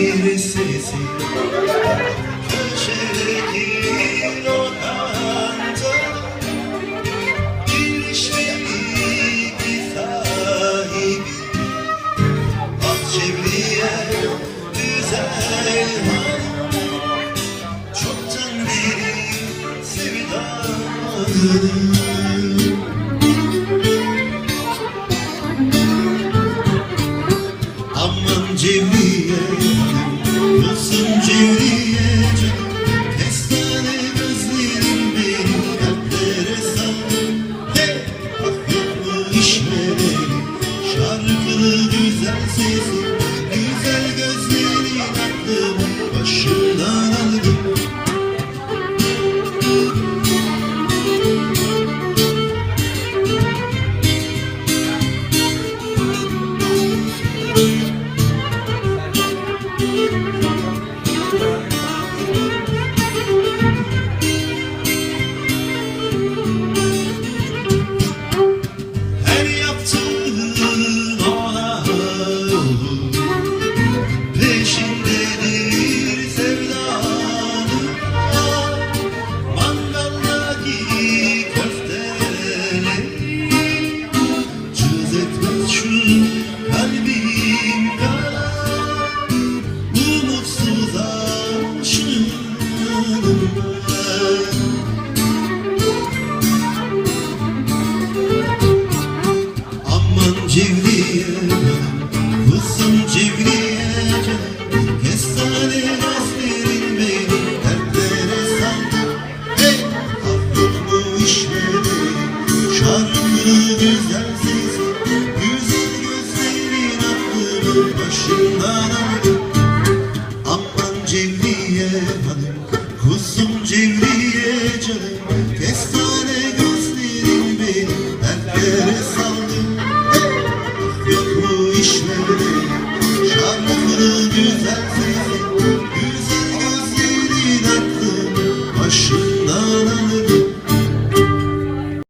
birisizim Çekil odandan Bir şehidi sahibi. At cevriye düzelme Çoktan beri sevdadım Aman Judy. başımdanım Aman Cevriye hanım Kuzum Cevriye canım. Kestane gözlerim benim Her yere saldım. Yok mu iş böyle Şarkı güzel sesi Güzel gözlerin aklı Başımdan alırım